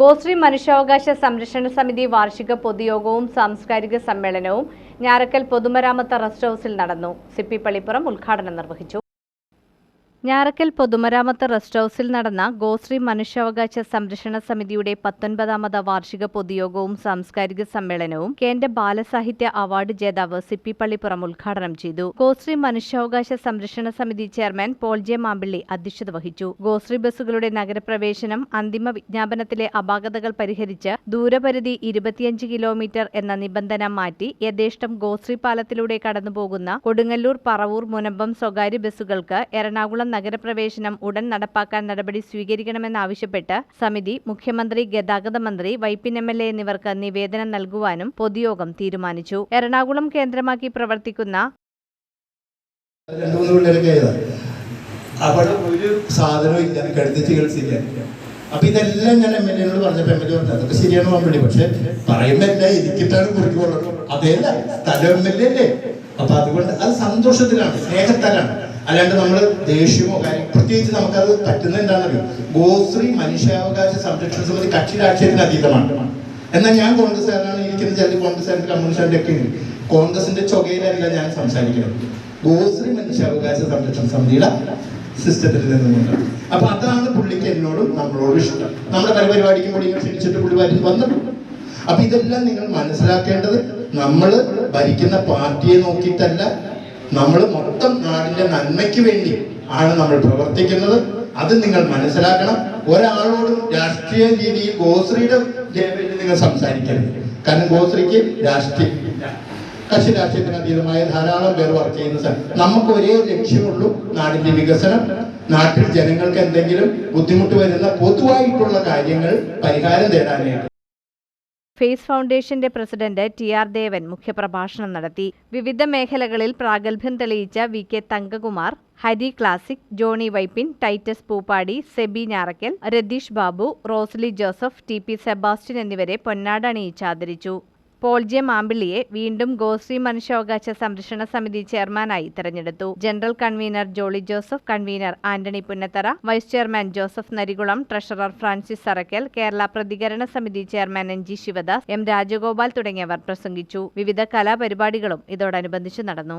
ഗോശ്രീ മനുഷ്യാവകാശ സംരക്ഷണ സമിതി വാർഷിക പൊതുയോഗവും സാംസ്കാരിക സമ്മേളനവും ഞാറക്കൽ പൊതുമരാമത്ത് റെസ്റ്റ് ഹൌസിൽ നടന്നു. സിപ്പി പള്ളിപ്പുറം ഉദ്ഘാടനം നിർവഹിച്ചു. ഞാറക്കൽ പൊതുമരാമത്ത് റെസ്റ്റ് ഹൌസിൽ നടന്ന ഗോശ്രീ മനുഷ്യാവകാശ സംരക്ഷണ സമിതിയുടെ പത്തൊൻപതാമത് വാർഷിക പൊതുയോഗവും സാംസ്കാരിക സമ്മേളനവും കേന്ദ്ര ബാലസാഹിത്യ അവാർഡ് ജേതാവ് സിപ്പി പള്ളിപ്പുറം ഉദ്ഘാടനം ചെയ്തു. ഗോശ്രീ മനുഷ്യാവകാശ സംരക്ഷണ സമിതി ചെയർമാൻ പോൾ ജെ മാമ്പിള്ളി അധ്യക്ഷത വഹിച്ചു. ഗോശ്രീ ബസ്സുകളുടെ നഗരപ്രവേശനം അന്തിമ വിജ്ഞാപനത്തിലെ അപാകതകൾ പരിഹരിച്ച് ദൂരപരിധി ഇരുപത്തിയഞ്ച് കിലോമീറ്റർ എന്ന നിബന്ധന മാറ്റി യഥേഷ്ടം ഗോശ്രീ പാലത്തിലൂടെ കടന്നുപോകുന്ന കൊടുങ്ങല്ലൂർ പറവൂർ മുനമ്പം സ്വകാര്യ ബസ്സുകൾക്ക് എറണാകുളം നഗരപ്രവേശനം ഉടൻ നടപ്പാക്കാൻ നടപടി സ്വീകരിക്കണമെന്നാവശ്യപ്പെട്ട് സമിതി മുഖ്യമന്ത്രി ഗതാഗത മന്ത്രി വൈപ്പിൻ എം എൽ എ എന്നിവർക്ക് നിവേദനം നൽകുവാനും പൊതുയോഗം തീരുമാനിച്ചു. എറണാകുളം കേന്ദ്രമാക്കി പ്രവർത്തിക്കുന്ന അവിടെ ഒരു സാധനവും ഇല്ല കിടത്തി ചികിത്സയില്ല അപ്പൊ ഇതെല്ലാം ഞാൻ എം എൽ എനോട് പറഞ്ഞപ്പോ എം എൽ എ പറഞ്ഞു അതൊക്കെ ശരിയാണ് മമ്പള്ളി പക്ഷെ പറയുമ്പോ എല്ലാം ഇരിക്കിട്ടാണ് കുറിക്കുള്ളത്. അതേല്ല തല എം എൽ എ അല്ലേ? അപ്പൊ അതുകൊണ്ട് അത് സന്തോഷത്തിലാണ് സ്നേഹത്താലാണ്. അല്ലാണ്ട് നമ്മൾ ദേഷ്യമോ കാര്യം പ്രത്യേകിച്ച് നമുക്കത് പറ്റുന്ന എന്താണെന്നറിയോ? ഗോശ്രീ മനുഷ്യാവകാശ സംരക്ഷണ സമിതി കക്ഷി രാഷ്ട്രീയത്തിന് അതീതമാണ്. എന്നാൽ ഞാൻ കോൺഗ്രസ്സുകാരനാണ് ഇരിക്കുന്ന ചില കോൺഗ്രസ്സുകാരുടെ കമ്മ്യൂണിസ്റ്റുകാരുടെ ഒക്കെ കോൺഗ്രസിന്റെ ചൊകയിലല്ല ഞാൻ സംസാരിക്കുന്നത്. ഗോശ്രീ മനുഷ്യാവകാശ സംരക്ഷണ സമിതിയുടെ സിസ്റ്റത്തിൽ നിന്നുകൊണ്ട് അപ്പൊ അതാണ് പുള്ളിക്ക് എന്നോടും നമ്മളോടും ഇഷ്ടം. നമ്മുടെ പല പരിപാടിക്കും കൂടി ക്ഷണിച്ചിട്ട് പുള്ളി വരുന്നു വന്നിട്ടുണ്ട്. അപ്പൊ ഇതെല്ലാം നിങ്ങൾ മനസ്സിലാക്കേണ്ടത് നമ്മൾ ഭരിക്കുന്ന പാർട്ടിയെ നോക്കിയിട്ടല്ല നമ്മൾ മൊത്തം നാടിന്റെ നന്മയ്ക്ക് വേണ്ടി ആണ് നമ്മൾ പ്രവർത്തിക്കുന്നത്. അത് നിങ്ങൾ മനസ്സിലാക്കണം. ഒരാളോടും രാഷ്ട്രീയ രീതിയിൽ ഗോശ്രീയുടെ ലേവലിൽ നിങ്ങൾ സംസാരിക്കരുത്. കാരണം ഗോശ്രീക്ക് രാഷ്ട്രീയമില്ല കക്ഷി രാഷ്ട്രീയത്തിന് അതീതമായ ധാരാളം പേർ വർക്ക് ചെയ്യുന്ന സ്ഥലം. നമുക്ക് ഒരേ ലക്ഷ്യമുള്ളൂ നാടിന്റെ വികസനം. നാട്ടിൽ ജനങ്ങൾക്ക് എന്തെങ്കിലും ബുദ്ധിമുട്ട് വരുന്ന പൊതുവായിട്ടുള്ള കാര്യങ്ങൾ പരിഹാരം തേടാനായിട്ട്. ഫേസ് ഫൗണ്ടേഷന്റെ പ്രസിഡന്റ് ടി ആർ ദേവൻ മുഖ്യപ്രഭാഷണം നടത്തി. വിവിധ മേഖലകളിൽ പ്രാഗൽഭ്യം തെളിയിച്ച V K Thankakumar Hari classic Johnny Vypin Titus Pooppadi Sebi Njarakkal Ratheesh Babu Rosily Joseph T P Sebastian എന്നിവരെ പൊന്നാട അണിയിച്ച് ആദരിച്ചു. പോൾ ജെ മാമ്പിള്ളിയെ വീണ്ടും ഗോശ്രീ മനുഷ്യാവകാശ സംരക്ഷണ സമിതി ചെയർമാനായി തെരഞ്ഞെടുത്തു. General convener Jolly Joseph convener Antony Punnathara vice chairman Joseph Narikulam treasurer Francis Sarakkal Kerala പ്രതികരണ സമിതി chairman N G Sivadas M Rajagopal തുടങ്ങിയവർ പ്രസംഗിച്ചു. വിവിധ കലാപരിപാടികളും ഇതോടനുബന്ധിച്ച് നടന്നു.